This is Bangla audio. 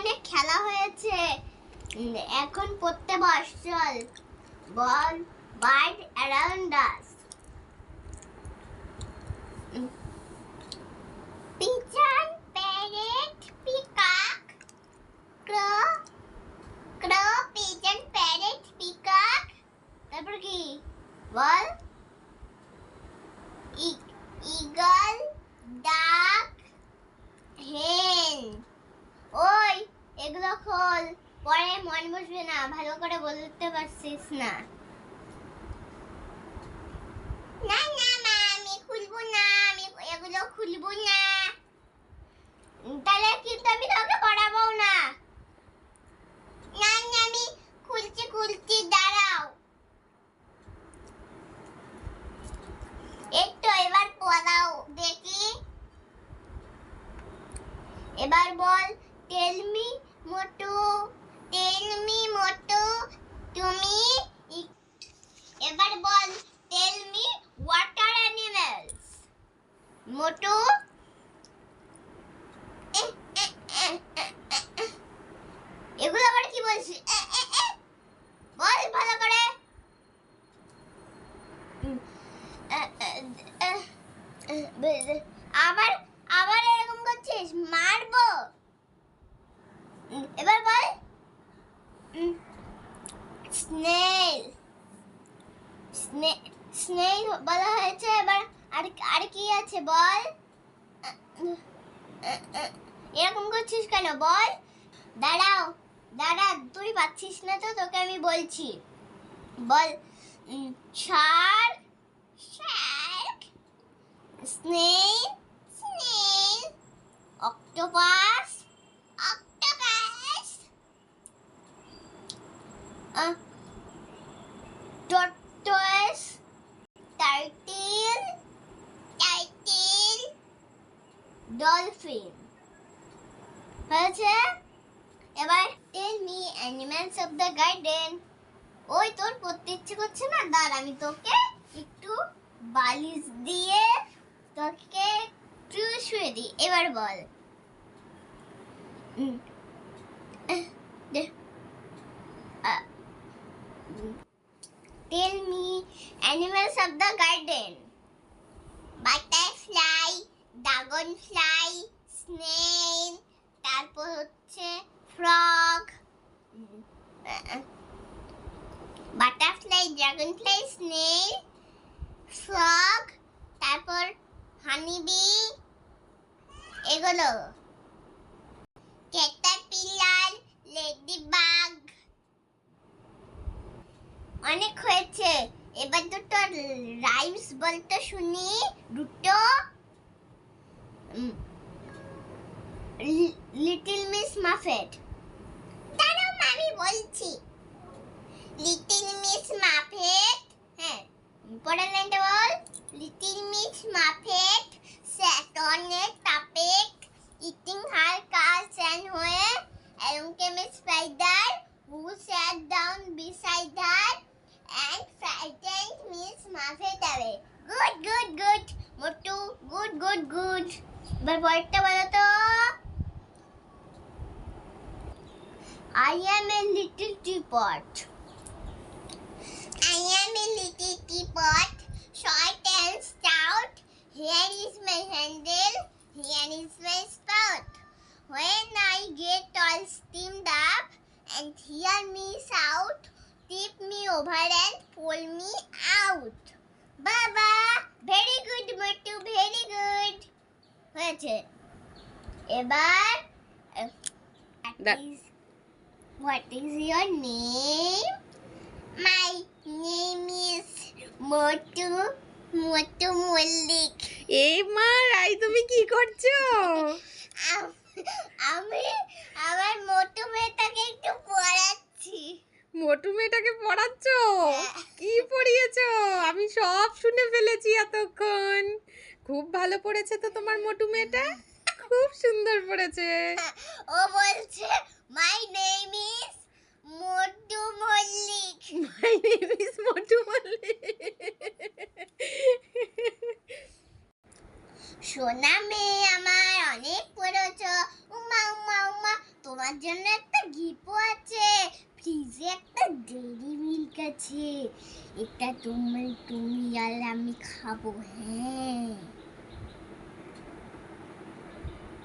অনেক খেলা হয়েছে। এখন পড়তে বস চল। বল birds around us pigeon parrot peacock crow crow pigeon parrot peacock তারপর কি বল ইগল ডাক হেন ওই এগুলো খোল পরে মন বসবে না, ভালো করে বলতে পারছিস না। না না, মা, আমি না, আমি এগুলো খুলবো না। তাহলে কিন্তু আমি তোকে পড়াবো না। না না, আমি খুলছি খুলছি, দাঁড়াও। একটু এবার পড়াও, দেখি। এবার বল টেল মি মোটু। মোটু। এগুলো আবার কি এ। বল ভালো করে আবার এরকম করছিস মারবো উম, এবার বল স্নেল স্নেল বলা হয়েছে, এবার আর আর কি আছে বল? এরকম করছিস কেন বল? দাঁড়াও, দাঁড়া, তুই পাচ্ছিস না তো, তোকে আমি বলছি। বল shark shark snail octopus. Dolphin. হয়েছে? এবার tell me animals of the garden ওই তোর পড়তে ইচ্ছে করছে না? দাঁড় আমি তোকে একটু বালিশ দিয়ে তোকে একটু শুয়ে দিই। এবার বল। Tell me animals of the garden. Butterfly, dragonfly, snail, তারপর হচ্ছে frog, butterfly dragonfly snail frog তারপর হানিবি এগুলো। ক্যাটারপিলার লেডিবাগ অনেক হয়েছে। এবার দুটো রাইমস বলতে শুনি দুটো লিটল মিস মাফেট দাঁড়াও আমি বলছি। লিটল মিস মাফেট হ্যাঁ পরের বল। লিটল মিস মাফেট এবার পরেরটা বলো তো I am a little teapot. I am a little teapot, short and stout. Here is my handle, here is my spout. When I get all steamed up and hear me shout, tip me over and pull me out. বাবা very good Motu very good হয়েছে। এবার what is your name my name is Motu Motu Mallick এই মা রাই তুমি কি করছ? আমি আমার মোটু মেয়েটাকে একটু পড়াচ্ছি। মোটু মেয়েটাকে পড়াচ্ছো? কি পড়িয়েছো? আমি সব শুনে ফেলেছি এতক্ষণ। খুব ভালো পড়েছে তো তোমার মোটু মেয়েটা? খুব সুন্দর পড়েছে। ও বলছে my name is Motu Mallick. My name is Motu Mallick. সোনা মেয়ে আমার অনেক পড়েছ। উমা উমা উমা তোমার জন্য একটা গিফটও আছে। ফ্রিজে একটা মিল্ক আছে এটা তুমি তুমি আর আমি খাব হ্যাঁ।